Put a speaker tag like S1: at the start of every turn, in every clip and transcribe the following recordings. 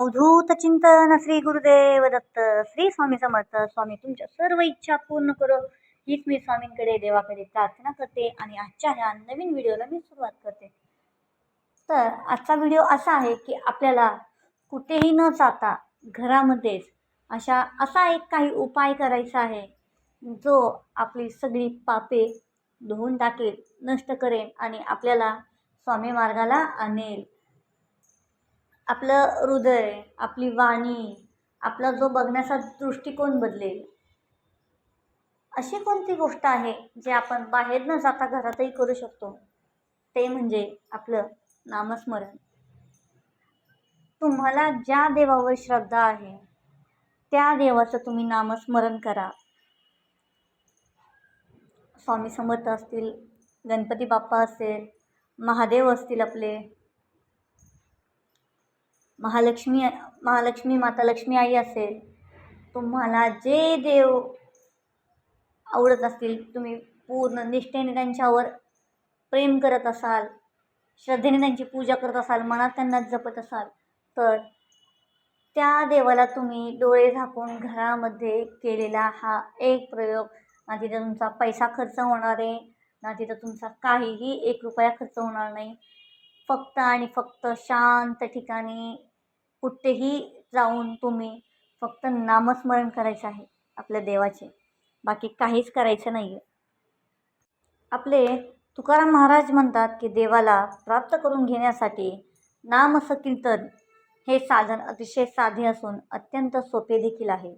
S1: अवधूत चिंतन श्री गुरुदेव दत्त श्री स्वामी समर्थ स्वामी तुमच्या सर्व इच्छा पूर्ण करो हीच मी स्वामींकडे देवाकडे प्रार्थना करते आणि आजच्या ह्या नवीन व्हिडिओला मी सुरुवात करते तर आजचा व्हिडिओ असा आहे की आपल्याला कुठेही न जाता घरामध्येच अशा असा एक काही उपाय करायचा आहे जो आपली सगळी पापे धुवून टाकेल नष्ट करेल आणि आपल्याला स्वामी मार्गाला आणेल आपलं हृदय आपली वाणी आपला जो बघण्याचा दृष्टिकोन बदलेल. अशी कोणती गोष्ट आहे जे आपण बाहेर न जाता घरातही करू शकतो? ते म्हणजे आपलं नामस्मरण. तुम्हाला ज्या देवावर श्रद्धा आहे त्या देवाचं तुम्ही नामस्मरण करा. स्वामी समर्थ असतील गणपती बाप्पा असेल महादेव असतील आपले महालक्ष्मी महालक्ष्मी माता लक्ष्मी आई असेल तुम्हाला जे देव आवडत असतील तुम्ही पूर्ण निष्ठेने त्यांच्यावर प्रेम करत असाल श्रद्धेने त्यांची पूजा करत असाल मनात त्यांना जपत असाल तर त्या देवाला तुम्ही डोळे झाकून घरामध्ये केलेला हा एक प्रयोग. ना तिथं तुमचा पैसा खर्च होणार आहे ना तिथं तुमचा काहीही एक रुपया खर्च होणार नाही. फक्त आणि फक्त शांत ठिकाणी कुठेही जाऊन तुम्ही फक्त नामस्मरण करायचं आहे आपल्या देवाचे. बाकी काहीच करायचं नाही आहे आपले तुकाराम महाराज म्हणतात की देवाला प्राप्त करून घेण्यासाठी नामसकीर्तन हे साधन अतिशय साधे असून अत्यंत सोपे देखील आहे.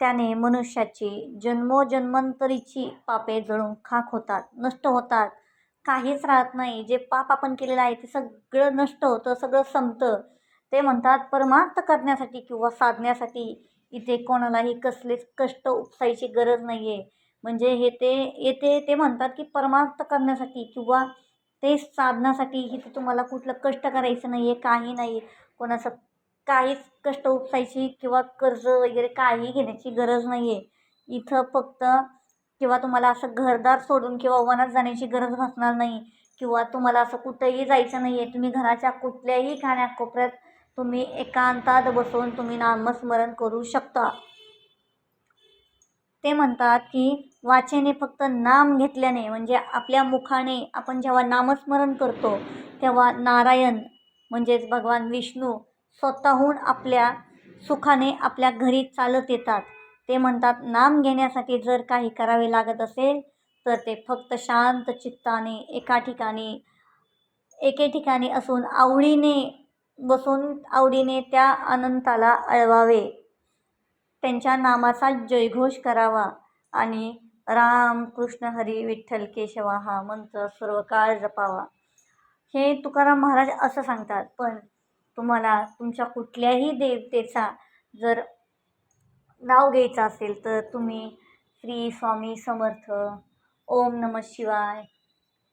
S1: त्याने मनुष्याची जन्मोजन्मांतरीची पापे जळून खाक होतात नष्ट होतात काहीच राहत नाही. जे पाप आपण केलेलं आहे ते सगळं नष्ट होतं सगळं संपतं. ते म्हणतात परमार्थ करण्यासाठी किंवा साधण्यासाठी इथे कोणालाही कसलेच कष्ट उपसायची गरज नाही आहे म्हणजे हे ते येते ते म्हणतात की परमार्थ करण्यासाठी किंवा ते साधण्यासाठी इथे तुम्हाला कुठलं कष्ट करायचं नाही आहे काही नाही कोणाचं काहीच कष्ट उपसायची किंवा कर्ज वगैरे काही घेण्याची गरज नाही आहे इथं फक्त किंवा तुम्हाला असं घरदार सोडून किंवा वनात जाण्याची गरज भासणार नाही किंवा तुम्हाला असं कुठंही जायचं नाही आहे तुम्ही घराच्या कुठल्याही खाण्याकोपऱ्यात तुम्ही एकांतात बसून तुम्ही नामस्मरण करू शकता. ते म्हणतात की वाचेने फक्त नाम घेतल्याने म्हणजे आपल्या मुखाने आपण जेव्हा नामस्मरण करतो तेव्हा नारायण म्हणजेच भगवान विष्णू स्वतःहून आपल्या सुखाने आपल्या घरी चालत येतात. ते म्हणतात नाम घेण्यासाठी जर काही करावे लागत असेल तर ते फक्त शांत चित्ताने एका ठिकाणी एके ठिकाणी असून आवडीने बसून आवडीने त्या अनंताला अळवावे. त्यांच्या नामाचा जयघोष करावा आणि राम कृष्ण हरी विठ्ठल केशवा हा मंत्र सर्व काळ जपावा. हे तुकाराम महाराज असं सांगतात. पण तुम्हाला तुमच्या कुठल्याही देवतेचा जर नाव घ्यायचं असेल तर तुम्ही श्री स्वामी समर्थ ओम नम शिवाय.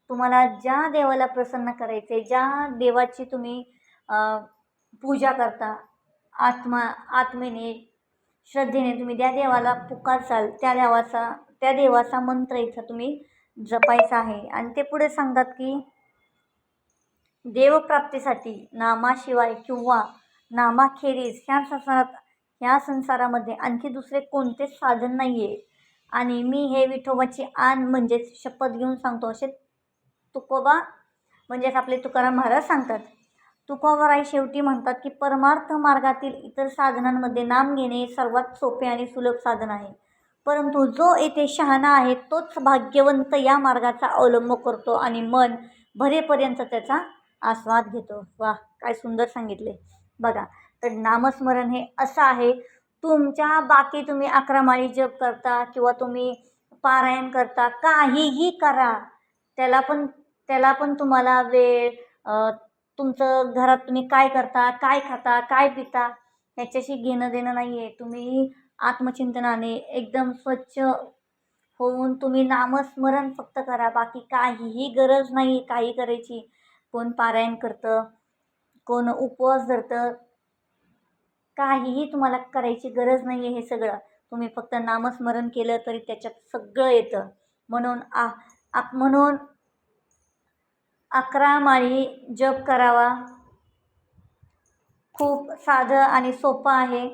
S1: तुम्हाला ज्या देवाला प्रसन्न करायचे ज्या देवाची तुम्ही पूजा करता आत्मा आत्मेने श्रद्धेने तुम्ही त्या देवाला पुकारचाल त्या देवाचा त्या देवाचा मंत्र इथं तुम्ही जपायचा आहे. आणि ते पुढे सांगतात की देवप्राप्तीसाठी नामाशिवाय किंवा नामाखेरीज ह्या संसारात ह्या संसारामध्ये आणखी दुसरे कोणतेच साधन नाही आहे आणि मी हे विठोबाची आण म्हणजेच शपथ घेऊन सांगतो. असे तुकोबा म्हणजेच आपले तुकाराम महाराज सांगतात. तुकोबाराई शेवटी म्हणतात की परमार्थ मार्गातील इतर साधनांमध्ये नाम घेणे सर्वात सोपे आणि सुलभ साधन आहे. परंतु जो येथे शहाणा आहे तोच भाग्यवंत या मार्गाचा अवलंब करतो आणि मन भरेपर्यंत त्याचा आस्वाद घेतो. वा काय सुंदर सांगितले. बघा तर नामस्मरण हे असं आहे. तुमच्या बाकी तुम्ही अकरा माळी जप करता किंवा तुम्ही पारायण करता काहीही करा. त्याला पण त्याला पण तुम्हाला वेळ तुमचं घरात तुम्ही काय करता काय खाता काय पिता याच्याशी घेणं देणं नाही आहे तुम्ही आत्मचिंतनाने एकदम स्वच्छ होऊन तुम्ही नामस्मरण फक्त करा. बाकी काहीही गरज नाही काही करायची. कोण पारायण करतं कोण उपवास धरतं काहीही तुम्हाला करायची गरज नाही आहे हे सगळं. तुम्ही फक्त नामस्मरण केलं तरी त्याच्यात सगळं येतं. म्हणून आ म्हणून अकरा माळी जप करावा. खूप साधं आणि सोपं आहे.